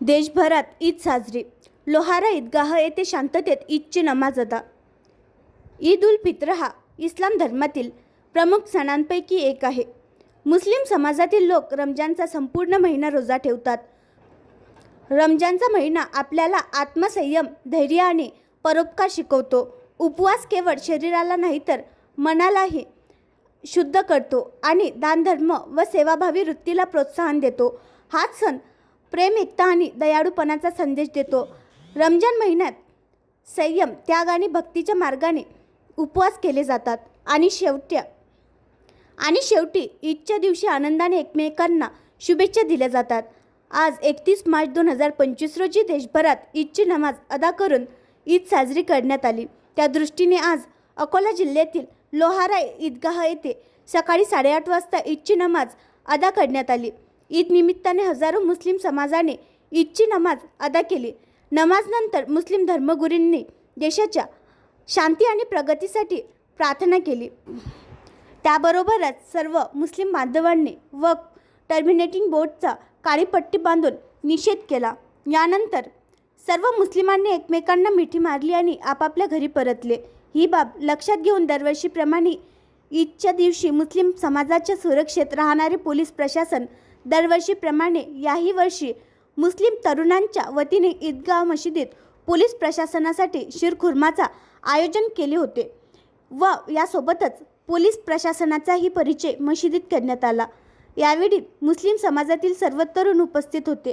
देशभरात ईद साजरी. लोहारा ईदगाह येथे शांततेत ईदची नमाज अदा. ईद उल फित्र हा इस्लाम धर्मातील प्रमुख सणांपैकी एक आहे. मुस्लिम समाजातील लोक रमजानचा संपूर्ण महिना रोजा ठेवतात. रमजानचा महिना आपल्याला आत्मसंयम धैर्य आणि परोपकार शिकवतो. उपवास केवळ शरीराला नाही तर मनालाही शुद्ध करतो आणि दानधर्म व सेवाभावी वृत्तीला प्रोत्साहन देतो. हाच सण प्रेम एकता आणि दयाळूपणाचा संदेश देतो. रमजान महिन्यात संयम त्याग आणि भक्तीच्या मार्गाने उपवास केले जातात. आणि शेवट्या आणि शेवटी ईदच्या दिवशी आनंदाने एकमेकांना शुभेच्छा दिल्या जातात. आज एकतीस मार्च दोन हजार पंचवीस रोजी देशभरात ईदची नमाज अदा करून ईद साजरी करण्यात आली. त्या दृष्टीने आज अकोला जिल्ह्यातील लोहारा ईदगाह येथे सकाळी साडेआठ वाजता ईदची नमाज अदा करण्यात आली. ईद निमित्ताने हजारो मुस्लिम समाजाने ईदची नमाज अदा केली. नमाजनंतर मुस्लिम धर्मगुरूंनी देशाच्या शांती आणि प्रगतीसाठी प्रार्थना केली. त्याबरोबरच सर्व मुस्लिम बांधवांनी व टर्मिनेटिंग बोर्डचा काळी पट्टी बांधून निषेध केला. यानंतर सर्व मुस्लिमांनी एकमेकांना मिठी मारली आणि आपापल्या घरी परतले. ही बाब लक्षात घेऊन दरवर्षीप्रमाणे ईदच्या दिवशी मुस्लिम समाजाच्या सुरक्षेत राहणारे पोलीस प्रशासन दरवर्षीप्रमाणे याही वर्षी मुस्लिम तरुणांच्या वतीने ईदगाह मशिदीत पोलीस प्रशासनासाठी शिरखुर्माचा आयोजन केले होते व यासोबतच पोलीस प्रशासनाचाही परिचय मशिदीत करण्यात आला. यावेळी मुस्लिम समाजातील सर्व तरुण उपस्थित होते.